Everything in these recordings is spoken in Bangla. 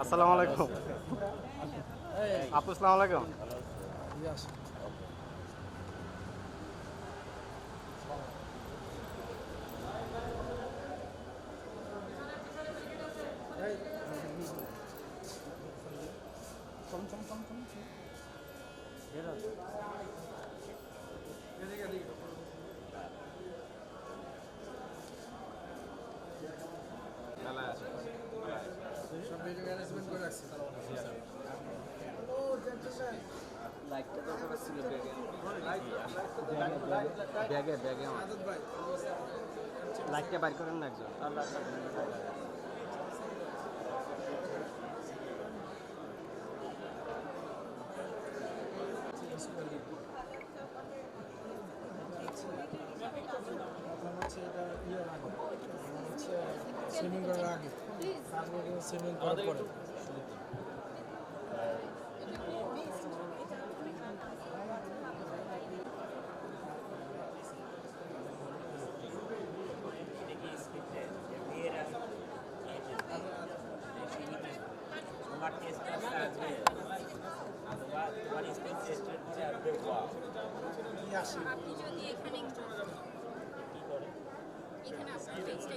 আসসালামু আলাইকুম আপু আসসালামু আলাইকুম ব্যাগে ব্যাগে লাইটটা বাইর করেন না একজন হচ্ছে এটা ইয়ে আগে হচ্ছে সুইমিং করার আগে তারপরে সুইমিং করার পরে তোমার টেস্ট আসবে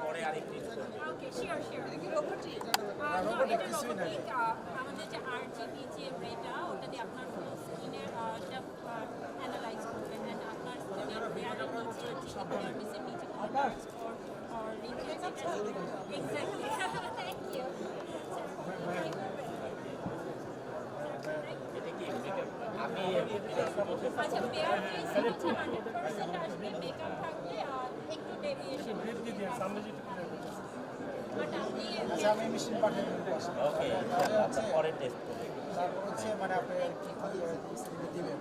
পরে আরেকটু Okay, sure, sure. Uh, no, এটা robotic, uh, আমাদের যে RGB যে রেটা, ওটা দিয়ে আপনার full screen এর, uh, টা, uh, analyze করবে। And আপনার screen এর layer এর নিচে, চিকেন dermis এর নিচে কোনো dark spot or wrinkles আছে। Exactly. Thank you. এটা কি makeup? আমি আচ্ছা পেয়ার ফেস হচ্ছে 100% আসবে মেকআপ থাকলে আর আচ্ছা আমি মেশিন পাঠিয়ে দেবো ওকে হচ্ছে পরে তারপর হচ্ছে মানে আপনি দিবেন